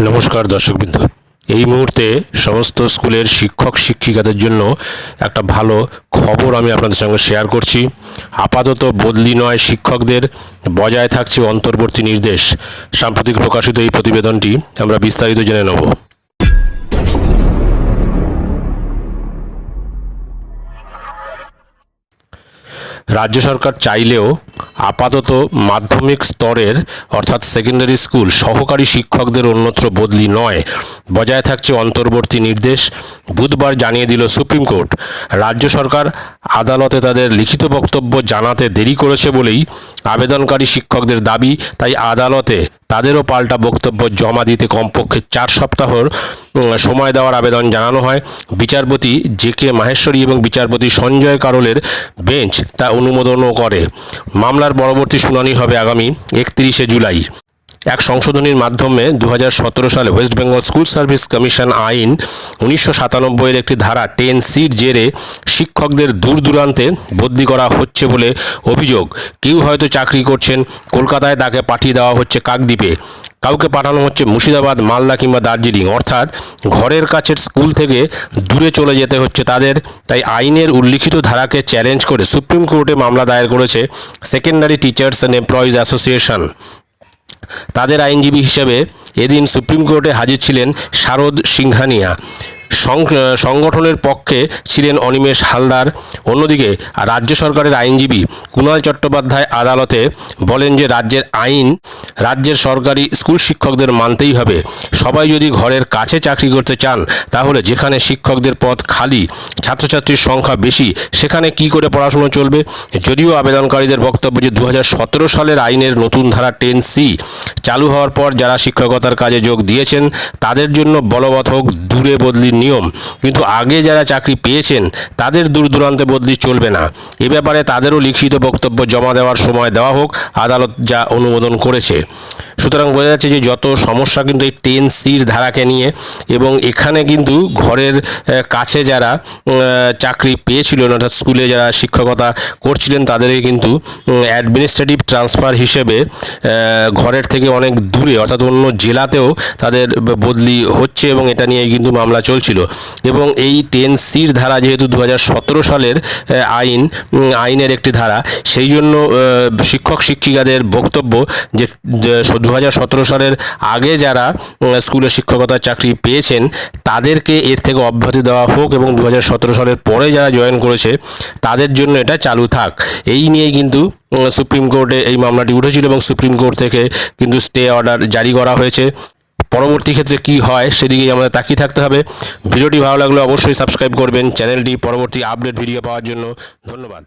নমস্কার দর্শকবৃন্দ। এই মুহূর্তে সমস্ত স্কুলের শিক্ষক শিক্ষিকাদের জন্য একটা ভালো খবর আমি আপনাদের সঙ্গে শেয়ার করছি। আপাতত বদলি নয় শিক্ষকদের, বজায় থাকছে অন্তর্বর্তী নির্দেশ। সাম্প্রতিক প্রকাশিত এই প্রতিবেদনটি আমরা বিস্তারিত জেনে নেব। রাজ্য সরকার চাইলেও আপাতত মাধ্যমিক স্তরের, অর্থাৎ সেকেন্ডারি স্কুল সহকারী শিক্ষকদের অন্যত্র বদলি নয়। বজায় থাকছে অন্তর্বর্তী নির্দেশ। বুধবার জানিয়ে দিল সুপ্রিম কোর্ট রাজ্য সরকার আদালতে তাদের লিখিত বক্তব্য জানাতে দেরি করেছে বলেই আবেদনকারী শিক্ষকদের দাবি, তাই আদালতে তাদেরও পাল্টা বক্তব্য জমা দিতে কমপক্ষে চার সপ্তাহর সময় দেওয়ার আবেদন জানানো হয়। বিচারপতি জে কে মাহেশ্বরী এবং বিচারপতি সঞ্জয় কারোলের বেঞ্চ তা অনুমোদনও করে। মামলার পরবর্তী শুনানি হবে আগামী একত্রিশে জুলাই। এক সংশোধনীর মাধ্যমে দু হাজার সতেরো সালে West Bengal school service commission আইন উনিশশো সাতানব্বইয়ের একটি ধারা টেন সির জেরে শিক্ষকদের দূর দূরান্তে বদলি করা হচ্ছে বলে অভিযোগ। কেউ হয়তো চাকরি করছেন, কলকাতায় তাকে পাঠিয়ে দেওয়া হচ্ছে কাকদ্বীপে। কাউকে পাঠানো হচ্ছে মুর্শিদাবাদ, মালদা কিংবা দার্জিলিং। অর্থাৎ ঘরের কাছের স্কুল থেকে দূরে চলে যেতে হচ্ছে তাদের। তাই আইনের উল্লিখিত ধারাকে চ্যালেঞ্জ করে সুপ্রিম কোর্টে মামলা দায়ের করেছে secondary teachers and employees association. তাদের আইনজীবী হিসেবে এদিন সুপ্রিম কোর্টে হাজির ছিলেন শারদ সিংহানিয়া। সংগঠনের পক্ষে ছিলেন অনিমেষ হালদার। অন্যদিকে রাজ্য সরকারের আইনজীবী কুণাল চট্টোপাধ্যায় আদালতে বলেন যে রাজ্যের আইন রাজ্যের সরকারি স্কুল শিক্ষকদের মানতেই হবে। সবাই যদি ঘরের কাছে চাকরি করতে চান, তাহলে যেখানে শিক্ষকদের পদ খালি, ছাত্রছাত্রীর সংখ্যা বেশি, সেখানে কি করে পড়াশুনো চলবে? যদিও আবেদনকারীদের বক্তব্য যে দু হাজার সতেরো সালের আইনের নতুন ধারা টেন সি চালু হওয়ার পর যারা শিক্ষকতার কাজে যোগ দিয়েছেন, তাদের জন্য বলবৎ হোক দূরে বদলির নিয়ম। কিন্তু আগে যারা চাকরি পেয়েছেন, তাদের দূর দূরান্তে বদলি চলবে না। এ ব্যাপারে তাদেরও লিখিত বক্তব্য জমা দেওয়ার সময় দেওয়া হোক, আদালত যা অনুমোদন করেছে। সুতরাং বোঝা যাচ্ছে যে যত সমস্যা কিন্তু এই টেন সির ধারাকে নিয়ে এবং এখানে কিন্তু ঘরের কাছে যারা চাকরি পেয়েছিলেন অর্থাৎ স্কুলে যারা শিক্ষকতা করছিলেন তাদেরকে কিন্তু অ্যাডমিনিস্ট্রেটিভ ট্রান্সফার হিসেবে ঘরের থেকে অনেক দূরে, অর্থাৎ অন্য জেলাতেও তাদের বদলি হচ্ছে এবং এটা নিয়ে কিন্তু মামলা চলছিল। এবং এই টেন সির ধারা যেহেতু দু হাজার সতেরো সালের আইন আইনের একটি ধারা, সেই জন্য শিক্ষক শিক্ষিকাদের বক্তব্য যে দু হাজার সতেরো সালের আগে যারা স্কুলে শিক্ষকতার চাকরি পেয়েছেন, তাদেরকে এর থেকে অব্যাহতি দেওয়া হোক এবং দু হাজার সতেরো সালের পরে যারা জয়েন করেছে, তাদের জন্য এটা চালু থাক। এই নিয়েই কিন্তু সুপ্রিম কোর্টে এই মামলাটি উঠেছিল এবং সুপ্রিম কোর্ট থেকে কিন্তু স্টে অর্ডার জারি করা হয়েছে। পরবর্তী ক্ষেত্রে কি হয় সেদিকেই আমাদের তাকিয়ে থাকতে হবে। ভিডিওটি ভালো লাগলে অবশ্যই সাবস্ক্রাইব করবেন। চ্যানেলটি পরবর্তী আপডেট ভিডিও পাওয়ার জন্য ধন্যবাদ।